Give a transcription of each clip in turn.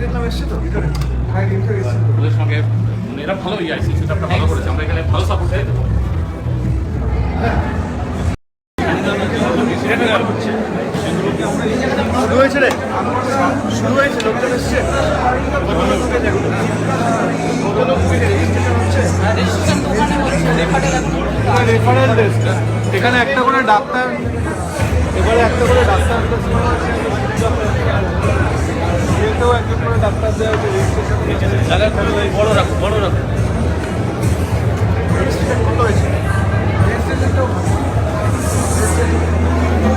দেখলাম। এসছে তো? ভিতরে হ্যাঁ ডিএমকে এসছে ওদের সঙ্গে মানে এরা ভালো এই আইসিইউ ভালো করেছে। আমরা এখানে ভালো সাপোর্ট দেয় শুরু হয়েছে রে। শুরু হয়েছে লোকজন এসছে। রেফারেল ডেস্ক এখানে একটা করে ডাক্তার এবারে একটা করে ডাক্তার এতেও একজন করে ডাক্তার দেওয়া হচ্ছে বড় রাখো বড় রাখো। রেজিস্ট্রেশন কত হয়েছে?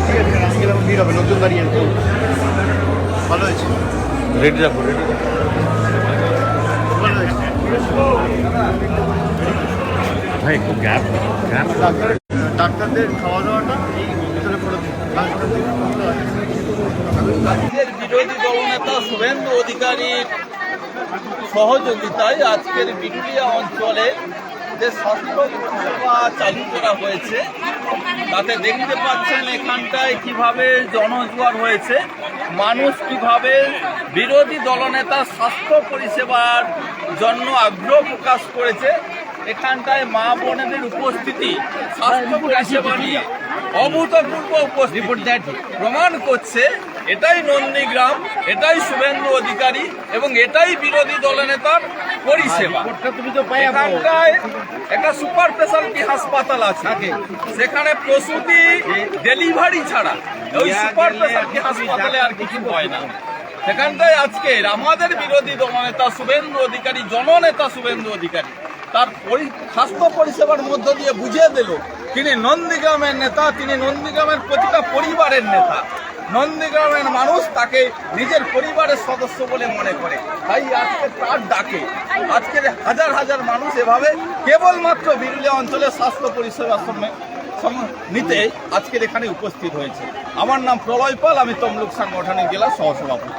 ঠিক আছে আমি গেলাম ভিড় হবে লোকজন দাঁড়িয়ে ভালো হয়েছে? রেডি রাখো রেডি ভালো হয়েছে। ভাই একটু গ্যাপ গ্যাপ ডাক্তার ডাক্তারদের খাওয়া দাওয়াটা এই ভিতরে করে বিরোধী দলনেতা শুভেন্দু অধিকারীর সহযোগিতায় আজকের বিটুলিয়া অঞ্চলে যে স্বাস্থ্য পরিষেবা চালু করা হয়েছে তাতে দেখতে পাচ্ছেন এখানটায় কীভাবে জনজোয়ার হয়েছে মানুষ কীভাবে বিরোধী দলনেতা স্বাস্থ্য পরিষেবার জন্য আগ্রহ প্রকাশ করেছে এখানটায় মা বোনেদের উপস্থিতি স্বাস্থ্য পরিষেবা নিয়ে অভূতপূর্ব উপস্থিতি। প্রমাণ করছে এটাই নন্দীগ্রাম এটাই শুভেন্দু অধিকারী এবং এটাই বিরোধী দলনেতার পরিষেবা। এখানটায় একটা সুপার স্পেশালিটি হাসপাতাল আছে। সেখানে প্রসূতি ডেলিভারি ছাড়া ওই সুপার স্পেশালিটি হাসপাতালে আর কিছু হয় না। সেখানটায় আজকের আমাদের বিরোধী দলনেতা শুভেন্দু অধিকারী জননেতা শুভেন্দু অধিকারী। তার স্বাস্থ্য পরিষেবার মধ্য দিয়ে বুঝিয়ে দিল, তিনি নন্দীগ্রামের নেতা, তিনি নন্দীগ্রামের প্রতিটা পরিবারের নেতা। নন্দীগ্রামের মানুষ তাকে নিজের পরিবারের সদস্য বলে মনে করে। তাই আজকে তার ডাকে। আজকের হাজার হাজার মানুষ এভাবে কেবলমাত্র বিরুলিয়া অঞ্চলের স্বাস্থ্য পরিষেবার সঙ্গে নিতে আজকের এখানে উপস্থিত হয়েছে। আমার নাম প্রলয় পাল, আমি তমলুক সাংগঠনিক জেলার সহসভাপতি।